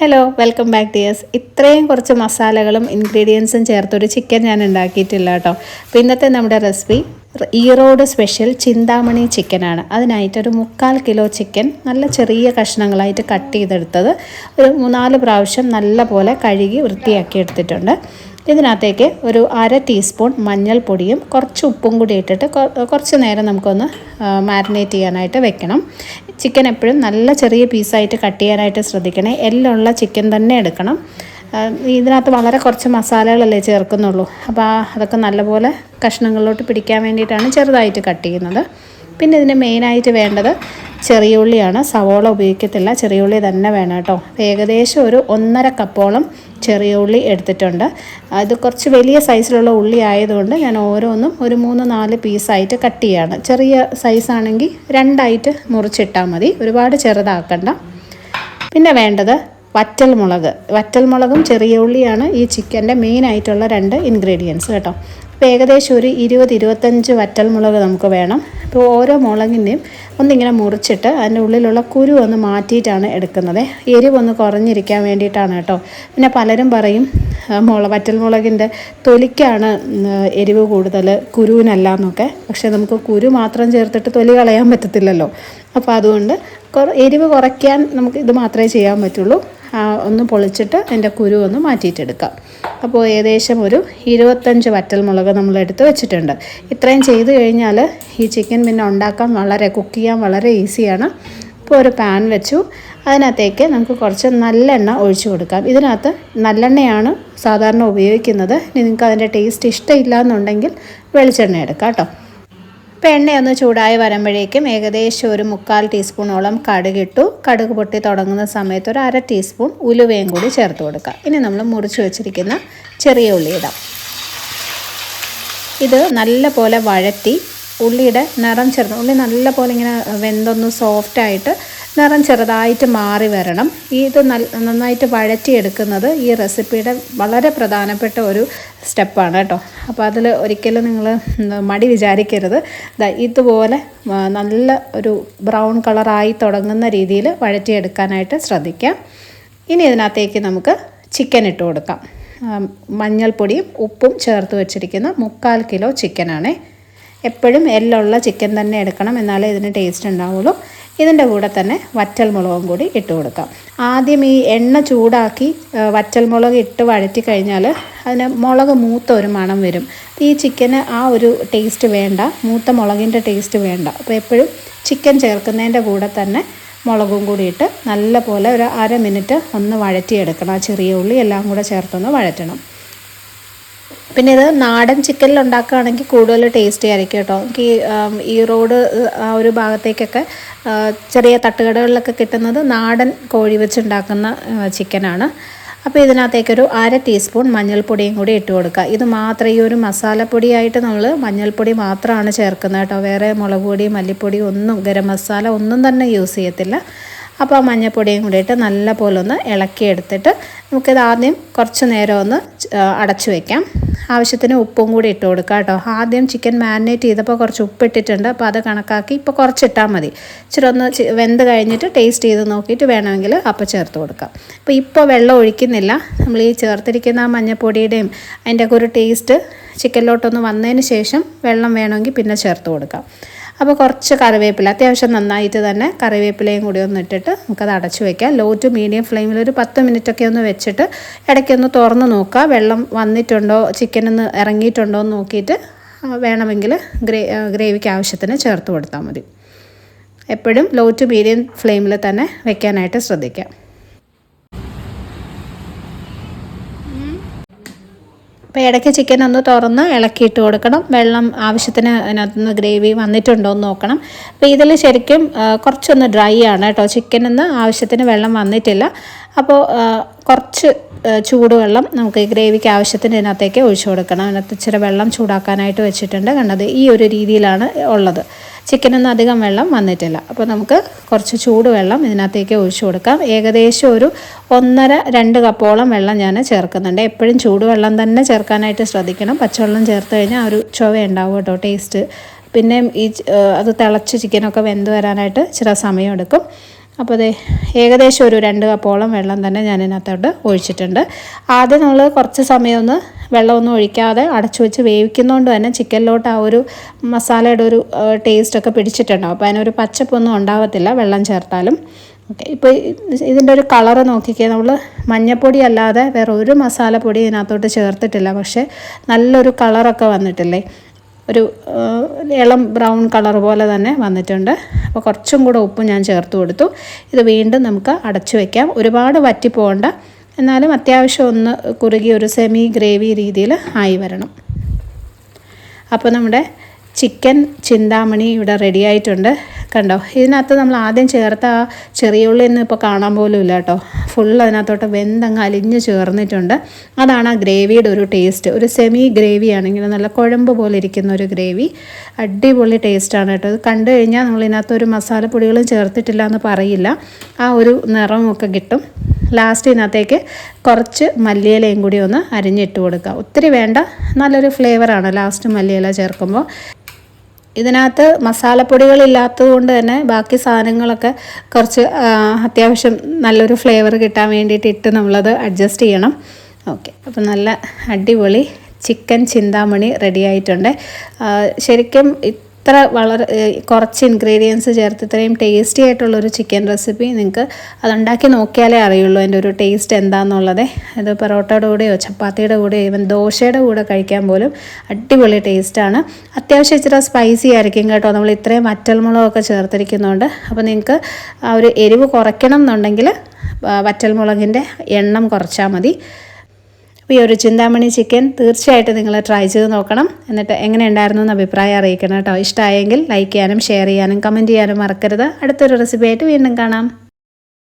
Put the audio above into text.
Hello welcome back dears ഇത്രയും കുറച്ച് മസാലകളും ഇൻഗ്രീഡിയൻസും ചേർത്തൊരു ചിക്കൻ ഞാൻ ഉണ്ടാക്കിയിട്ടില്ല കേട്ടോ. അപ്പോൾ ഇന്നത്തെ നമ്മുടെ റെസിപ്പി ഈറോഡ് സ്പെഷ്യൽ ചിന്താമണി ചിക്കനാണ് അതിനായിട്ടൊരു മുക്കാൽ കിലോ ചിക്കൻ നല്ല ചെറിയ കഷ്ണങ്ങളായിട്ട് കട്ട് ചെയ്തെടുത്തത്. ഒരു മൂന്നാൽ പ്രാവശ്യം നല്ല പോലെ കഴുകി വൃത്തിയാക്കി എടുത്തിട്ടുണ്ട്. ഇതിനകത്തേക്ക് ഒരു അര ടീസ്പൂൺ മഞ്ഞൾപ്പൊടിയും കുറച്ച് ഉപ്പും കൂടി ഇട്ടിട്ട് കുറച്ച് നേരം നമുക്കൊന്ന് മാരിനേറ്റ് ചെയ്യാനായിട്ട് വെക്കണം. ചിക്കൻ എപ്പോഴും നല്ല ചെറിയ പീസായിട്ട് കട്ട് ചെയ്യാനായിട്ട് ശ്രദ്ധിക്കണേ. എല്ലുള്ള ചിക്കൻ തന്നെ എടുക്കണം. ഇതിനകത്ത് വളരെ കുറച്ച് മസാലകളല്ലേ ചേർക്കുന്നുള്ളൂ. അപ്പോൾ അതൊക്കെ നല്ലപോലെ കഷ്ണങ്ങളിലോട്ട് പിടിക്കാൻ വേണ്ടിയിട്ടാണ് ചെറുതായിട്ട് കട്ട് ചെയ്യുന്നത്. പിന്നെ ഇതിന് മെയിനായിട്ട് വേണ്ടത് ചെറിയ ഉള്ളിയാണ് സവോള ഉപയോഗിക്കത്തില്ല. ചെറിയ ഉള്ളി തന്നെ വേണം കേട്ടോ. ഏകദേശം ഒരു ഒന്നര കപ്പോളം ചെറിയ ഉള്ളി എടുത്തിട്ടുണ്ട്. അത് കുറച്ച് വലിയ സൈസിലുള്ള ഉള്ളി ആയതുകൊണ്ട് ഞാൻ ഓരോന്നും ഒരു മൂന്ന് നാല് പീസായിട്ട് കട്ട് ചെയ്യാണ്. ചെറിയ സൈസാണെങ്കിൽ രണ്ടായിട്ട് മുറിച്ചിട്ടാൽ മതി. ഒരുപാട് ചെറുതാക്കണ്ട. പിന്നെ വേണ്ടത് വറ്റൽ മുളക് വറ്റൽ മുളകും ചെറിയ ഉള്ളിയാണ് ഈ ചിക്കന്റെ മെയിൻ ആയിട്ടുള്ള രണ്ട് ഇൻഗ്രീഡിയൻസ് കേട്ടോ. അപ്പോൾ ഏകദേശം ഒരു ഇരുപത് ഇരുപത്തഞ്ച് വറ്റൽ മുളക് നമുക്ക് വേണം. അപ്പോൾ ഓരോ മുളകിന്റെയും ഒന്നിങ്ങനെ മുറിച്ചിട്ട് അതിന്റെ ഉള്ളിലുള്ള കുരു ഒന്ന് മാറ്റിയിട്ടാണ് എടുക്കുന്നത്. എരിവൊന്ന് കുറഞ്ഞിരിക്കാൻ വേണ്ടിയിട്ടാണ് കേട്ടോ. പിന്നെ പലരും പറയും മുള വറ്റൽ മുളകിന്റെ തൊലിക്കാണ് എരിവ് കൂടുതൽ കുരുവിനല്ല എന്നൊക്കെ. പക്ഷേ നമുക്ക് കുരു മാത്രം ചേർത്തിട്ട് തൊലി കളയാൻ പറ്റത്തില്ലല്ലോ. അപ്പോൾ അതുകൊണ്ട് എരിവ് കുറയ്ക്കാൻ നമുക്ക് ഇത് മാത്രമേ ചെയ്യാൻ പറ്റുള്ളൂ. ഒന്ന് പൊളിച്ചിട്ട് അതിന്റെ കുരു ഒന്ന് മാറ്റിയിട്ടെടുക്കാം. അപ്പോൾ ഏകദേശം ഒരു ഇരുപത്തഞ്ച് വറ്റൽ മുളക് നമ്മൾ എടുത്ത് വെച്ചിട്ടുണ്ട്. ഇത്രയും ചെയ്തു കഴിഞ്ഞാൽ ഈ ചിക്കൻ പിന്നെ ഉണ്ടാക്കാൻ വളരെ കുക്ക് ചെയ്യാൻ വളരെ ഈസിയാണ് ഇപ്പോൾ ഒരു പാൻ വെച്ചു. അതിനകത്തേക്ക് നമുക്ക് കുറച്ച് നല്ലെണ്ണ ഒഴിച്ചു കൊടുക്കാം. ഇതിനകത്ത് നല്ലെണ്ണയാണ് സാധാരണ ഉപയോഗിക്കുന്നത്. ഇനി നിങ്ങൾക്ക് അതിന്റെ ടേസ്റ്റ് ഇഷ്ടമില്ല എന്നുണ്ടെങ്കിൽ വെളിച്ചെണ്ണ എടുക്കാം കേട്ടോ. ഇപ്പോൾ എണ്ണയൊന്ന് ചൂടായി വരുമ്പോഴേക്കും ഏകദേശം ഒരു മുക്കാൽ ടീസ്പൂണോളം കടുകിട്ടു. കടുക് പൊട്ടി തുടങ്ങുന്ന സമയത്ത് ഒരു അര ടീസ്പൂൺ ഉലുവയും കൂടി ചേർത്ത് കൊടുക്കുക ഇനി നമ്മൾ മുറിച്ച് വെച്ചിരിക്കുന്ന ചെറിയ ഉള്ളി ഇത് നല്ല പോലെ വഴറ്റി ഉള്ളിയുടെ നിറം ചേർന്ന് ഉള്ളി നല്ല പോലെ ഇങ്ങനെ വെന്തൊന്ന് സോഫ്റ്റായിട്ട് നിറം ചെറുതായിട്ട് മാറി വരണം. ഇത് നന്നായിട്ട് വഴറ്റിയെടുക്കുന്നത് ഈ റെസിപ്പിയുടെ വളരെ പ്രധാനപ്പെട്ട ഒരു സ്റ്റെപ്പാണ് കേട്ടോ. അപ്പോൾ അതിൽ ഒരിക്കലും നിങ്ങൾ മടി വിചാരിക്കരുത്. ഇതുപോലെ നല്ല ഒരു ബ്രൗൺ കളറായി തുടങ്ങുന്ന രീതിയിൽ വഴറ്റിയെടുക്കാനായിട്ട് ശ്രദ്ധിക്കാം. ഇനി ഇതിനകത്തേക്ക് നമുക്ക് ചിക്കൻ ഇട്ട് കൊടുക്കാം. മഞ്ഞൾപ്പൊടിയും ഉപ്പും ചേർത്ത് വെച്ചിരിക്കുന്ന മുക്കാൽ കിലോ ചിക്കനാണേ. എപ്പോഴും എല്ലുള്ള ചിക്കൻ തന്നെ എടുക്കണം എന്നാലേ ഇതിന് ടേസ്റ്റ് ഉണ്ടാവുള്ളൂ. ഇതിന്റെ കൂടെ തന്നെ വറ്റൽമുളകും കൂടി ഇട്ട് കൊടുക്കാം. ആദ്യം ഈ എണ്ണ ചൂടാക്കി വറ്റൽമുളക് വറ്റൽ മുളക് ഇട്ട് വഴറ്റി കഴിഞ്ഞാൽ അതിന് മുളക് മൂത്ത ഒരു മണം വരും. ഈ ചിക്കന് ആ ഒരു ടേസ്റ്റ് വേണ്ട മൂത്ത മുളകിന്റെ ടേസ്റ്റ് വേണ്ട. അപ്പോൾ എപ്പോഴും ചിക്കൻ ചേർക്കുന്നതിന്റെ കൂടെ തന്നെ മുളകും കൂടി ഇട്ട് നല്ല പോലെ ഒരു അര മിനിറ്റ് ഒന്ന് വഴറ്റിയെടുക്കണം. ആ ചെറിയ ഉള്ളി എല്ലാം കൂടെ ചേർത്തൊന്ന് വഴറ്റണം. പിന്നെ ഇത് നാടൻ ചിക്കനിൽ ഉണ്ടാക്കുകയാണെങ്കിൽ കൂടുതൽ ടേസ്റ്റി ആയിരിക്കും കേട്ടോ. എനിക്ക് ഈ, റോഡ് ആ ഒരു ഭാഗത്തേക്കൊക്കെ ചെറിയ തട്ടുകടകളിലൊക്കെ കിട്ടുന്നത് നാടൻ കോഴി വെച്ചുണ്ടാക്കുന്ന ചിക്കനാണ് അപ്പോൾ ഇതിനകത്തേക്കൊരു അര ടീസ്പൂൺ മഞ്ഞൾപ്പൊടിയും കൂടി ഇട്ട് കൊടുക്കുക. ഇത് മാത്രം ഈ ഒരു മസാലപ്പൊടിയായിട്ട് നമ്മൾ മഞ്ഞൾപ്പൊടി മാത്രമാണ് ചേർക്കുന്നത് കേട്ടോ. വേറെ മുളക് പൊടി മല്ലിപ്പൊടി ഒന്നും ഗരം മസാല ഒന്നും തന്നെ യൂസ് ചെയ്യത്തില്ല. അപ്പോൾ ആ മഞ്ഞൾപ്പൊടിയും കൂടി ഇട്ട് നല്ല പോലെ ഒന്ന് ഇളക്കിയെടുത്തിട്ട് നമുക്കിത് ആദ്യം കുറച്ച് നേരം ഒന്ന് അടച്ചു വയ്ക്കാം ആവശ്യത്തിന് ഉപ്പും കൂടി ഇട്ട് കൊടുക്കുക കേട്ടോ. ആദ്യം ചിക്കൻ മാരിനേറ്റ് ചെയ്തപ്പോൾ കുറച്ച് ഉപ്പിട്ടിട്ടുണ്ട് അപ്പോൾ അത് കണക്കാക്കി ഇപ്പോൾ കുറച്ചിട്ടാൽ മതി. ഇച്ചിരി ഒന്ന് വെന്ത് കഴിഞ്ഞിട്ട് ടേസ്റ്റ് ചെയ്ത് നോക്കിയിട്ട് വേണമെങ്കിൽ അപ്പം ചേർത്ത് കൊടുക്കാം. അപ്പോൾ ഇപ്പോൾ വെള്ളം ഒഴിക്കുന്നില്ല. നമ്മൾ ഈ ചേർത്തിരിക്കുന്ന ആ മഞ്ഞൾപ്പൊടിയുടെയും അതിന്റെ ഒക്കെ ഒരു ടേസ്റ്റ് ചിക്കനിലോട്ടൊന്ന് വന്നതിന് ശേഷം വെള്ളം വേണമെങ്കിൽ പിന്നെ ചേർത്ത് കൊടുക്കാം. അപ്പോൾ കുറച്ച് കറിവേപ്പില അത്യാവശ്യം നന്നായിട്ട് തന്നെ കറിവേപ്പിലയും കൂടി ഒന്ന് ഇട്ടിട്ട് നമുക്കത് അടച്ചു വയ്ക്കാം ലോ ടു മീഡിയം ഫ്ലെയിമിൽ ഒരു പത്ത് മിനിറ്റൊക്കെ ഒന്ന് വെച്ചിട്ട് ഇടയ്ക്കൊന്ന് തുറന്ന് നോക്കുക. വെള്ളം വന്നിട്ടുണ്ടോ ചിക്കൻ ഒന്ന് ഇറങ്ങിയിട്ടുണ്ടോ എന്ന് നോക്കിയിട്ട് വേണമെങ്കിൽ ഗ്രേ ഗ്രേവിക്ക് ആവശ്യത്തിന് ചേർത്ത് കൊടുത്താൽ മതി. എപ്പോഴും ലോ ടു മീഡിയം ഫ്ലെയിമിൽ തന്നെ വെക്കാനായിട്ട് ശ്രദ്ധിക്കാം. അപ്പോൾ ഇടയ്ക്ക് ചിക്കൻ ഒന്ന് തുറന്ന് ഇളക്കിയിട്ട് കൊടുക്കണം. വെള്ളം ആവശ്യത്തിന് അതിനകത്തുനിന്ന് ഗ്രേവി വന്നിട്ടുണ്ടോ എന്ന് നോക്കണം. അപ്പോൾ ഇതിൽ ശരിക്കും കുറച്ചൊന്ന് ഡ്രൈ ആണ് കേട്ടോ. ചിക്കനിന്ന് ആവശ്യത്തിന് വെള്ളം വന്നിട്ടില്ല. അപ്പോൾ കുറച്ച് ചൂടുവെള്ളം നമുക്ക് ഗ്രേവിക്ക് ആവശ്യത്തിന് ഇതിനകത്തേക്ക് ഒഴിച്ചു കൊടുക്കണം. അതിനകത്ത് ഇച്ചിരി വെള്ളം ചൂടാക്കാനായിട്ട് വെച്ചിട്ടുണ്ട്. കണ്ടത് ഈ ഒരു രീതിയിലാണ് ഉള്ളത്. ചിക്കനൊന്നും അധികം വെള്ളം വന്നിട്ടില്ല. അപ്പോൾ നമുക്ക് കുറച്ച് ചൂടുവെള്ളം ഇതിനകത്തേക്ക് ഒഴിച്ചു കൊടുക്കാം. ഏകദേശം ഒരു ഒന്നര രണ്ട് കപ്പോളം വെള്ളം ഞാൻ ചേർക്കുന്നുണ്ട്. എപ്പോഴും ചൂടുവെള്ളം തന്നെ ചേർക്കാനായിട്ട് ശ്രദ്ധിക്കണം. പച്ചവെള്ളം ചേർത്ത് കഴിഞ്ഞാൽ ഒരു ചുവ ഉണ്ടാവും കേട്ടോ ടേസ്റ്റ്. പിന്നെ ഈ അത് തിളച്ച് ചിക്കനൊക്കെ വെന്ത് വരാനായിട്ട് ഇച്ചിരി സമയമെടുക്കും. അപ്പോൾ അതെ ഏകദേശം ഒരു രണ്ട് കപ്പോളം വെള്ളം തന്നെ ഞാൻ ഇതിനകത്തോട്ട് ഒഴിച്ചിട്ടുണ്ട്. ആദ്യം നമ്മൾ കുറച്ച് സമയമൊന്ന് വെള്ളമൊന്നും ഒഴിക്കാതെ അടച്ചു വെച്ച് വേവിക്കുന്നതുകൊണ്ട് തന്നെ ചിക്കനിലോട്ട് ആ ഒരു മസാലയുടെ ഒരു ടേസ്റ്റൊക്കെ പിടിച്ചിട്ടുണ്ടാവും. അപ്പോൾ അതിനൊരു പച്ചപ്പൊന്നും ഉണ്ടാവത്തില്ല വെള്ളം ചേർത്താലും. ഓക്കെ ഇപ്പോൾ ഇതിന്റെ ഒരു കളറ് നോക്കിക്കേ നമ്മൾ മഞ്ഞപ്പൊടി അല്ലാതെ വേറെ ഒരു മസാലപ്പൊടി ഇതിനകത്തോട്ട് ചേർത്തിട്ടില്ല. പക്ഷേ നല്ലൊരു കളറൊക്കെ വന്നിട്ടില്ലേ? ഒരു ഇളം ബ്രൗൺ കളർ പോലെ തന്നെ വന്നിട്ടുണ്ട്. അപ്പോൾ കുറച്ചും കൂടെ ഉപ്പ് ഞാൻ ചേർത്ത് കൊടുത്തു. ഇത് വീണ്ടും നമുക്ക് അടച്ചു വയ്ക്കാം ഒരുപാട് വറ്റി പോകണ്ട എന്നാലും അത്യാവശ്യം ഒന്ന് കുറുകി ഒരു സെമി ഗ്രേവി രീതിയിൽ ആയി വരണം. അപ്പോൾ നമ്മുടെ ചിക്കൻ ചിന്താമണി ഇവിടെ റെഡി ആയിട്ടുണ്ട്. കണ്ടോ? ഇതിനകത്ത് നമ്മൾ ആദ്യം ചേർത്ത ആ ചെറിയ ഉള്ളി ഒന്നും ഇപ്പോൾ കാണാൻ പോലും ഇല്ല കേട്ടോ. ഫുൾ അതിനകത്തോട്ട് വെന്തങ്ങ് അലിഞ്ഞ് ചേർന്നിട്ടുണ്ട്. അതാണ് ആ ഗ്രേവിയുടെ ഒരു ടേസ്റ്റ് ഒരു സെമി ഗ്രേവി നല്ല കുഴമ്പ് പോലെ ഇരിക്കുന്ന ഒരു ഗ്രേവി. അടിപൊളി ടേസ്റ്റാണ് കേട്ടോ. ഇത് കണ്ടു കഴിഞ്ഞാൽ നമ്മൾ ഇതിനകത്ത് ഒരു മസാലപ്പൊടികളും ചേർത്തിട്ടില്ല എന്ന് പറയില്ല. ആ ഒരു നിറമൊക്കെ കിട്ടും. ലാസ്റ്റ് ഇതിനകത്തേക്ക് കുറച്ച് മല്ലിയിലയും കൂടി ഒന്ന് അരിഞ്ഞിട്ട് കൊടുക്കുക. ഒത്തിരി വേണ്ട. നല്ലൊരു ഫ്ലേവറാണ് ലാസ്റ്റ് മല്ലിയില ചേർക്കുമ്പോൾ. ഇതിനകത്ത് മസാലപ്പൊടികളില്ലാത്തത് കൊണ്ട് തന്നെ ബാക്കി സാധനങ്ങളൊക്കെ കുറച്ച് അത്യാവശ്യം നല്ലൊരു ഫ്ലേവർ കിട്ടാൻ വേണ്ടിയിട്ട് ഇട്ട് നമ്മളത് അഡ്ജസ്റ്റ് ചെയ്യണം. ഓക്കെ അപ്പം നല്ല അടിപൊളി ചിക്കൻ ചിന്താമണി റെഡി ആയിട്ടുണ്ട്. ശരിക്കും ഇത്ര വളരെ കുറച്ച് ഇൻഗ്രീഡിയൻസ് ചേർത്ത് ഇത്രയും ടേസ്റ്റി ആയിട്ടുള്ളൊരു ചിക്കൻ റെസിപ്പി നിങ്ങൾക്ക് അതുണ്ടാക്കി നോക്കിയാലേ അറിയുള്ളൂ അതിന്റെ ഒരു ടേസ്റ്റ് എന്താണെന്നുള്ളത് അത് പൊറോട്ടയുടെ കൂടെയോ ചപ്പാത്തിയുടെ കൂടെയോ ഈവൻ ദോശയുടെ കൂടെ കഴിക്കാൻ പോലും അടിപൊളി ടേസ്റ്റാണ് അത്യാവശ്യം ഇച്ചിരി സ്പൈസി ആയിരിക്കും കേട്ടോ. നമ്മൾ ഇത്രയും വറ്റൽമുളകൊക്കെ ചേർത്തിരിക്കുന്നുണ്ട്. അപ്പോൾ നിങ്ങൾക്ക് ആ ഒരു എരിവ് കുറയ്ക്കണം എന്നുണ്ടെങ്കിൽ വറ്റൽമുളകിന്റെ എണ്ണം കുറച്ചാൽ മതി. അപ്പോൾ ഈ ഒരു ചിന്താമണി ചിക്കൻ തീർച്ചയായിട്ടും നിങ്ങൾ ട്രൈ ചെയ്ത് നോക്കണം. എന്നിട്ട് എങ്ങനെ ഉണ്ടായിരുന്നു എന്ന് അഭിപ്രായം അറിയിക്കണം കേട്ടോ. ഇഷ്ടമായെങ്കിൽ ലൈക്ക് ചെയ്യാനും ഷെയർ ചെയ്യാനും കമന്റ് ചെയ്യാനും മറക്കരുത്. അടുത്തൊരു റെസിപ്പി ആയിട്ട് വീണ്ടും കാണാം.